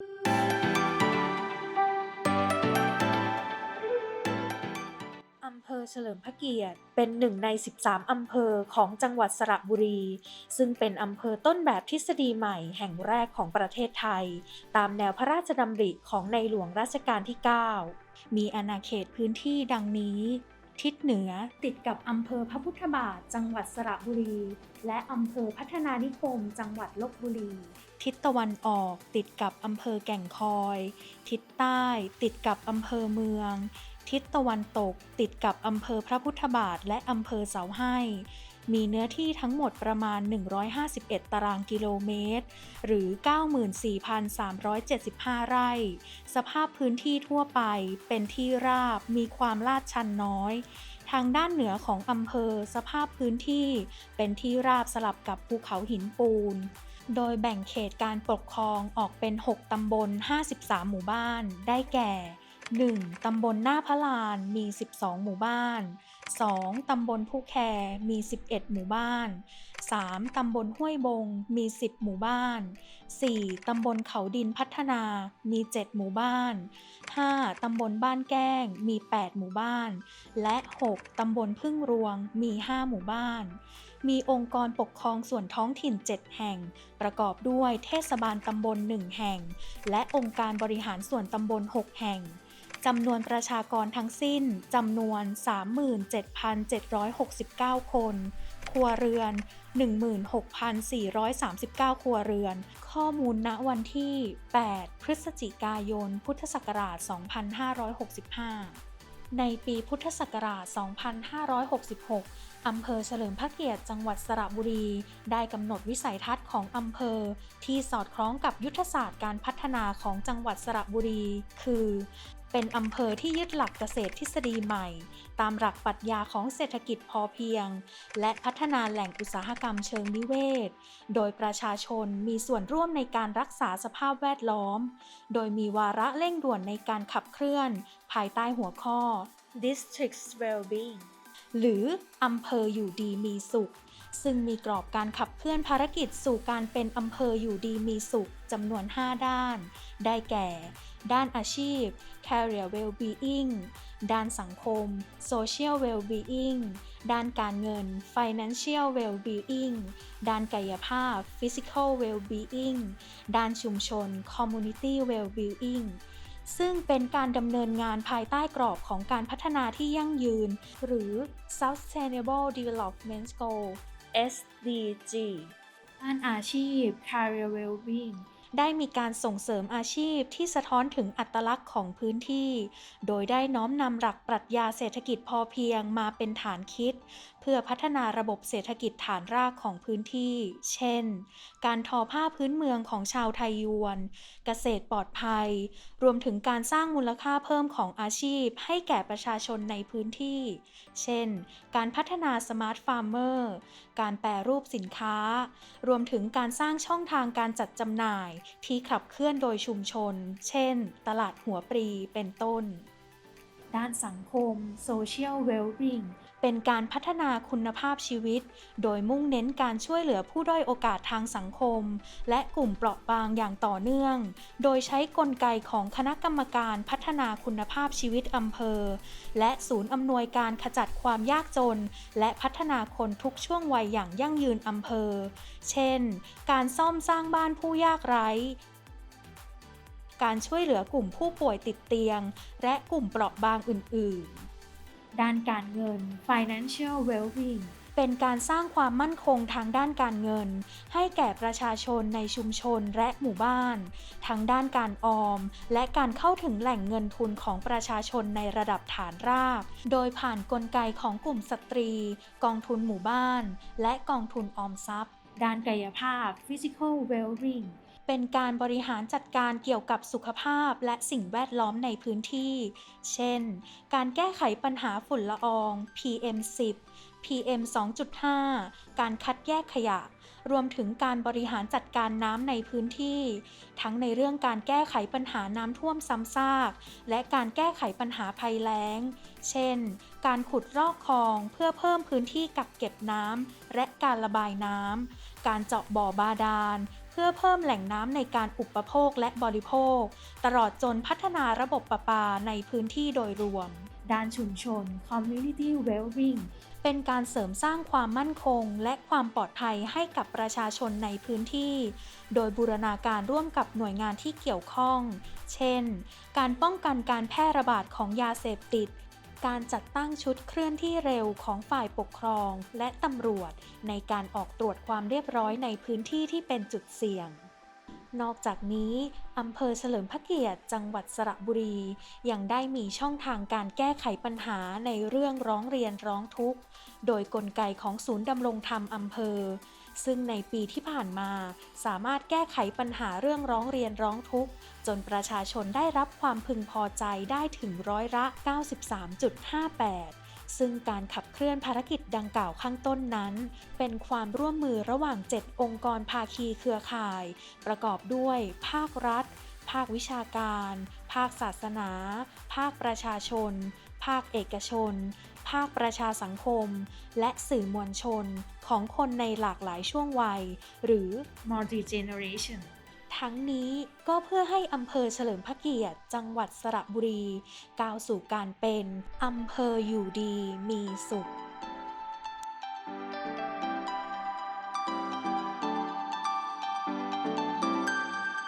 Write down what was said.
อำเภอเฉลิมพระเกียรติเป็นหนึ่งใน 13 อำเภอของจังหวัดสระบุรี ซึ่งเป็นอำเภอต้นแบบทฤษฎีใหม่แห่งแรกของประเทศไทย ตามแนวพระราชดำริของในหลวงรัชกาลที่ 9 มีอาณาเขตพื้นที่ดังนี้ ทิศเหนือติดกับอำเภอพระพุทธบาท จังหวัดสระบุรี และอำเภอพัฒนานิคม จังหวัดลบบุรี ทิศตะวันออกติดกับอำเภอแก่งคอย ทิศใต้ติดกับอำเภอเมือง ทิศตะวันตกติดกับอำเภอพระพุทธบาทและอำเภอเสาให้มีเนื้อที่ทั้งหมดประมาณ 151 ตารางกิโลเมตร หรือ 94,375 ไร่ สภาพพื้นที่ทั่วไปเป็นที่ราบ มีความลาดชันน้อย ทางด้านเหนือของอำเภอสภาพพื้นที่เป็นที่ราบสลับกับภูเขาหินปูน โดยแบ่งเขตการปกครองออกเป็น 6 ตำบล 53 หมู่บ้าน ได้แก่ 1. ตำบลหน้าพระลานมี 12 หมู่บ้าน 2. ตำบลผู้แคมี 11 หมู่บ้าน 3. ตำบลห้วยบงมี 10 หมู่บ้าน 4. ตำบลเขาดินพัฒนามี 7 หมู่บ้าน 5. ตำบลบ้านแก้งมี 8 หมู่บ้าน และ 6. ตำบลพึ่งรวงมี 5 หมู่บ้าน มีองค์กรปกครองส่วนท้องถิ่น 7 แห่ง ประกอบด้วยเทศบาลตำบล 1 แห่ง และองค์การบริหารส่วนตำบล 6 แห่ง จำนวนประชากรทั้งสิ้นจำนวน 37,769 คน ครัวเรือน 16,439 ครัวเรือน ข้อมูลณวันที่ 8 พฤศจิกายน พุทธศักราช 2565 ในปีพุทธศักราช 2566 อำเภอเฉลิมพระเกียรติจังหวัดสระบุรี ได้กำหนดวิสัยทัศน์ของอำเภอ ที่สอดคล้องกับยุทธศาสตร์การพัฒนาของจังหวัดสระบุรี คือ เป็นอำเภอที่ยึดหลักเกษตรทฤษฎีใหม่ ตามหลักปรัชญาของเศรษฐกิจพอเพียง และพัฒนาแหล่งอุตสาหกรรมเชิงนิเวศ โดยประชาชนมีส่วนร่วมในการรักษาสภาพแวดล้อม โดยมีวาระเร่งด่วนในการขับเคลื่อน ภายใต้หัวข้อ District's Wellbeing หรืออำเภออยู่ดีมีสุข ซึ่งมีกรอบการขับเคลื่อนภารกิจสู่การเป็นอำเภออยู่ดีมีสุขจำนวน 5 ด้าน ได้แก่ ด้านอาชีพ career well-being ด้านสังคม social well-being ด้านการเงิน financial well-being ด้านกายภาพ physical well-being ด้านชุมชน community well-being ซึ่งเป็นการดำเนินงานภายใต้กรอบของการพัฒนาที่ยั่งยืน หรือ Sustainable Development Goal SDG ด้านอาชีพ Career Well-being ได้มีการส่งเสริมอาชีพที่สะท้อนถึงอัตลักษณ์ของพื้นที่ โดยได้น้อมนำหลักปรัชญาเศรษฐกิจพอเพียงมาเป็นฐานคิดเพื่อพัฒนาระบบเศรษฐกิจฐานรากของพื้นที่ เช่น การทอผ้าพื้นเมืองของชาวไทยยวน เกษตรปลอดภัย รวมถึงการสร้างมูลค่าเพิ่มของอาชีพ ให้แก่ประชาชนในพื้นที่ เช่น การพัฒนาสมาร์ทฟาร์มเมอร์ การแปรรูปสินค้า รวมถึงการสร้างช่องทางการจัดจำหน่าย ที่ขับเคลื่อนโดยชุมชน เช่น ตลาดหัวปรีเป็นต้น ด้านสังคม Social Wellbeing เป็นการพัฒนาคุณภาพชีวิต โดยมุ่งเน้นการช่วยเหลือผู้ด้อยโอกาสทางสังคม และกลุ่มเปราะบางอย่างต่อเนื่อง โดยใช้กลไกของคณะกรรมการพัฒนาคุณภาพชีวิตอำเภอ และศูนย์อำนวยการขจัดความยากจน และพัฒนาคนทุกช่วงวัยอย่างยั่งยืนอำเภอ เช่น การซ่อมสร้างบ้านผู้ยากไร้การช่วยเหลือกลุ่มผู้ป่วยติดเตียง และกลุ่มเปราะบางอื่น ๆ ด้านการเงิน financial well-being เป็นการสร้างความมั่นคงทางด้านการเงิน ให้แก่ประชาชนในชุมชนและหมู่บ้าน ทั้งด้านการออม และการเข้าถึงแหล่งเงินทุนของประชาชนในระดับฐานราก โดยผ่านนกลไกของกลุ่มสตรี กองทุนหมู่บ้าน และกองทุนออมทรัพย์ ด้านกายภาพ physical well-being เป็นการบริหารจัดการเกี่ยวกับสุขภาพและสิ่งแวดล้อมในพื้นที่ เช่น การแก้ไขปัญหาฝุ่นละออง PM10 PM 2.5 การคัดแยกขยะ รวมถึงการบริหารจัดการน้ำในพื้นที่ ทั้งในเรื่องการแก้ไขปัญหาน้ำท่วมซ้ำซาก และการแก้ไขปัญหาภัยแล้ง เช่น การขุดรอกคลองเพื่อเพิ่มพื้นที่กักเก็บน้ำและการระบายน้ำ การเจาะบ่อบาดาล พื่อเพิ่มแหล่งน้ำในการอุปโภคและบริโภค ตลอดจนพัฒนาระบบประปาในพื้นที่โดยรวม ด้านชุมชน community well-being เป็นการเสริมสร้างความมั่นคง และความปลอดภัยให้กับประชาชนในพื้นที่ โดยบูรณาการร่วมกับหน่วยงานที่เกี่ยวข้อง เช่น การป้องกันการแพร่ระบาดของยาเสพติด การจัดตั้งชุดเคลื่อนที่เร็วของฝ่ายปกครองและตำรวจ ในการออกตรวจความเรียบร้อยในพื้นที่ที่เป็นจุดเสี่ยง นอกจากนี้อำเภอเฉลิมพระเกียรติจังหวัดสระบุรี ยังได้มีช่องทางการแก้ไขปัญหาในเรื่องร้องเรียนร้องทุกข์ โดยกลไกของศูนย์ดำรงธรรมอำเภอ ซึ่งในปีที่ผ่านมา สามารถแก้ไขปัญหาเรื่องร้องเรียนร้องทุกข์ จนประชาชนได้รับความพึงพอใจได้ถึงร้อยละ 93.58ซึ่งการขับเคลื่อนภารกิจดังกล่าวข้างต้นนั้น เป็นความร่วมมือระหว่าง 7 องค์กรภาคีเครือข่าย ประกอบด้วย ภาครัฐ ภาควิชาการ ภาคศาสนา ภาคประชาชน ภาคเอกชน ภาคประชาสังคม และสื่อมวลชนของคนในหลากหลายช่วงวัย หรือ multi generation ทั้งนี้ก็เพื่อให้อำเภอเฉลิมพระเกียรติจังหวัดสระบุรี ก้าวสู่การเป็นอำเภออยู่ดีมีสุข